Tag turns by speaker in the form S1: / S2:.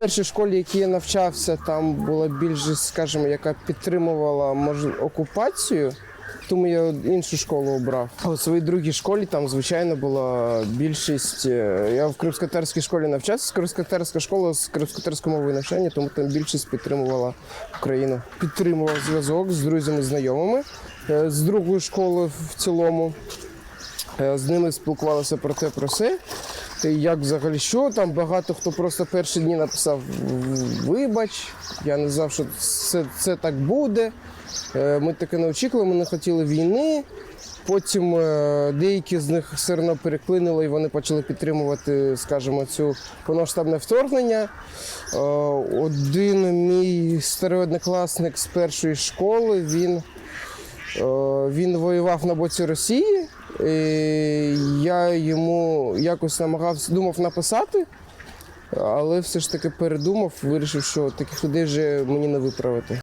S1: В першій школі, в якій я навчався, там була більшість, скажімо, яка підтримувала мож... окупацію. Тому я іншу школу обрав. У своїй другій школі там, звичайно, була більшість. е, Я в кримськотарській школі навчався. Кримськотарська школа з кримськотарською мовою навчання, тому там більшість підтримувала Україну. Підтримував зв'язок з друзями, знайомими е, з другої школи в цілому. Е, З ними спілкувалися про те, про все. Як взагалі що там багато хто просто перші дні написав вибач. Я не знав, що це, це так буде. Е, Ми таке не очікували, ми не хотіли війни. Потім е, деякі з них все одно переклинили і вони почали підтримувати, скажімо, цю повноштабне вторгнення. Е, Один мій старий однокласник з першої школи, він Він воював на боці Росії. Я йому якось намагався думав написати, але все ж таки передумав, вирішив, що таких людей вже мені не виправити.